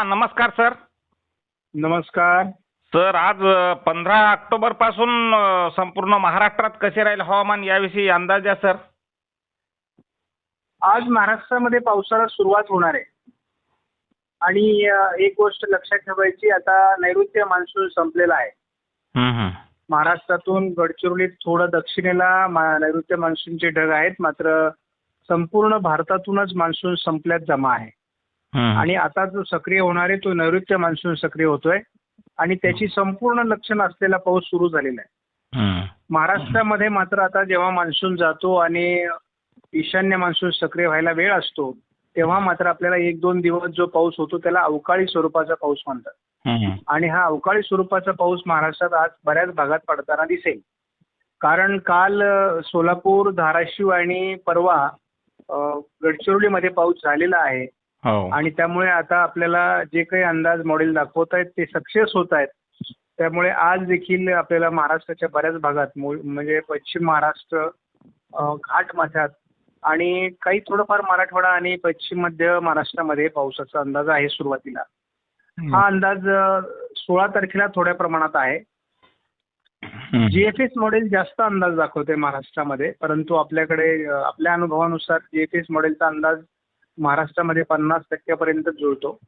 हा नमस्कार सर. नमस्कार. सर आज पंधरा ऑक्टोबरपासून संपूर्ण महाराष्ट्रात कसे राहील हवामान याविषयी अंदाज द्या सर. आज महाराष्ट्रामध्ये पावसाला सुरुवात होणार आहे. आणि एक गोष्ट लक्षात ठेवायची आता नैऋत्य मान्सून संपलेला आहे. महाराष्ट्रातून गडचिरोलीत थोडं दक्षिणेला नैऋत्य मान्सूनचे ढग आहेत मात्र संपूर्ण भारतातूनच मान्सून संपल्यात जमा आहे. आणि आता जो सक्रिय होणार आहे तो नैऋत्य मान्सून सक्रिय होतोय. आणि त्याची संपूर्ण लक्षणं असलेला पाऊस सुरू झालेला आहे. महाराष्ट्रामध्ये मात्र आता जेव्हा मान्सून जातो आणि ईशान्य मान्सून सक्रिय व्हायला वेळ असतो तेव्हा मात्र आपल्याला एक दोन दिवस जो पाऊस होतो त्याला अवकाळी स्वरूपाचा पाऊस म्हणतात. आणि हा अवकाळी स्वरूपाचा पाऊस महाराष्ट्रात आज बऱ्याच भागात पडताना दिसेल. कारण काल सोलापूर धाराशिव आणि परवा गडचिरोलीमध्ये पाऊस झालेला आहे. आणि त्यामुळे आता आपल्याला जे काही अंदाज मॉडेल दाखवत आहेत ते सक्सेस होत आहेत. त्यामुळे आज देखील आपल्याला महाराष्ट्राच्या बऱ्याच भागात म्हणजे पश्चिम महाराष्ट्र अ, घाटमाथ्यात आणि काही थोडंफार मराठवाडा आणि पश्चिम मध्य महाराष्ट्रामध्ये पावसाचा अंदाज आहे सुरुवातीला. हा अंदाज सोळा तारखेला थोड्या प्रमाणात आहे. जीएफएस मॉडेल जास्त अंदाज दाखवते महाराष्ट्रामध्ये परंतु आपल्याकडे आपल्या अनुभवानुसार जीएफएस मॉडेलचा अंदाज महाराष्ट्रामध्ये पन्नास टक्क्यापर्यंत जुळतो.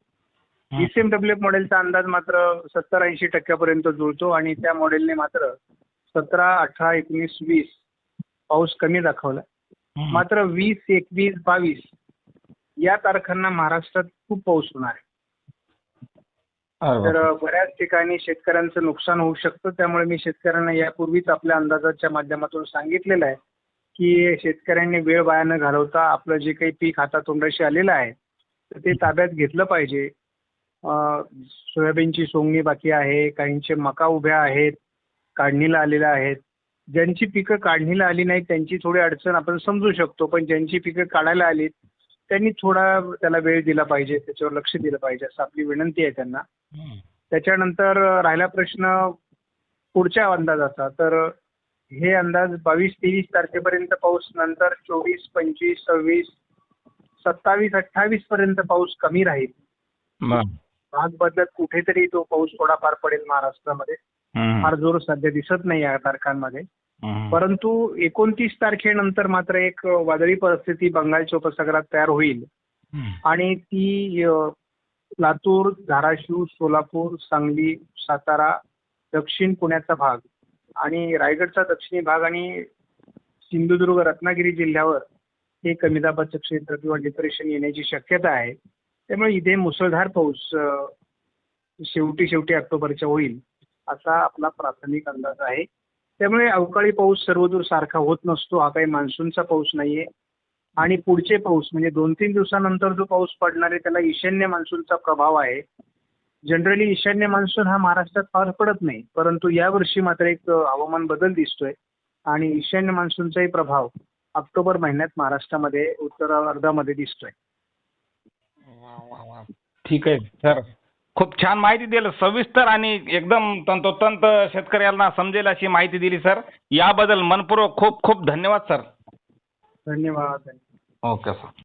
डीसीएमडब्ल्यू मॉडेलचा अंदाज मात्र सत्तर ऐंशी टक्क्यापर्यंत जुळतो आणि त्या मॉडेलने मात्र सतरा अठरा एकोणीस वीस पाऊस कमी दाखवला. मात्र वीस एकवीस बावीस या तारखांना महाराष्ट्रात खूप पाऊस होणार आहे. तर. बऱ्याच ठिकाणी शेतकऱ्यांचं नुकसान होऊ शकतं. त्यामुळे मी शेतकऱ्यांना यापूर्वीच आपल्या अंदाजाच्या माध्यमातून सांगितलेलं आहे. की शेतकऱ्यांनी वेळ वाया न घालवता आपलं जे काही पीक हातातोंडाशी आलेलं आहे तर ते ताब्यात घेतलं पाहिजे. सोयाबीनची सोंगणी बाकी आहे काहींचे मका उभ्या आहेत काढणीला आलेल्या आहेत. ज्यांची पिकं काढणीला आली नाही त्यांची थोडी अडचण आपण समजू शकतो पण ज्यांची पिकं काढायला आली त्यांनी थोडा त्याला वेळ दिला पाहिजे त्याच्यावर लक्ष दिलं पाहिजे असं आपली विनंती आहे त्यांना. त्याच्यानंतर राहिला प्रश्न पुढच्या अंदाजाचा तर हे अंदाज बावीस तेवीस तारखेपर्यंत पाऊस नंतर चोवीस पंचवीस सव्वीस सत्तावीस अठ्ठावीस पर्यंत पाऊस कमी राहील. भाग बदलत कुठेतरी तो पाऊस थोडाफार पडेल महाराष्ट्रामध्ये. फार जोर सध्या दिसत नाही या तारखांमध्ये. परंतु एकोणतीस तारखेनंतर मात्र एक वादळी परिस्थिती बंगालच्या उपसागरात तयार होईल. आणि ती लातूर धाराशिव सोलापूर सांगली सातारा दक्षिण पुण्याचा भाग आणि रायगडचा दक्षिणी भाग आणि सिंधुदुर्ग रत्नागिरी जिल्ह्यावर हे कमी दाबाचं क्षेत्र किंवा डिप्रेशन येण्याची शक्यता आहे. त्यामुळे इथे मुसळधार पाऊस शेवटी शेवटी ऑक्टोबरच्या होईल असा आपला प्राथमिक अंदाज आहे. त्यामुळे अवकाळी पाऊस सर्वदूर सारखा होत नसतो हा काही मान्सूनचा पाऊस नाहीये. आणि पुढचे पाऊस म्हणजे दोन तीन दिवसानंतर जो पाऊस पडणार आहे त्याला ईशान्य मान्सूनचा प्रभाव आहे. जनरली ईशान्य मान्सून हा महाराष्ट्रात फार पडत नाही. परंतु यावर्षी मात्र एक हवामान बदल दिसतोय. आणि ईशान्य मान्सूनचाही प्रभाव ऑक्टोबर महिन्यात महाराष्ट्रामध्ये उत्तर अर्धामध्ये दिसतोय ठीक आहे सर. खूप छान माहिती दिली सविस्तर आणि एकदम तंतोतंत शेतकऱ्यांना समजेल अशी माहिती दिली सर. याबद्दल मनपूर्वक खूप खूप धन्यवाद सर. धन्यवाद. Okay sir.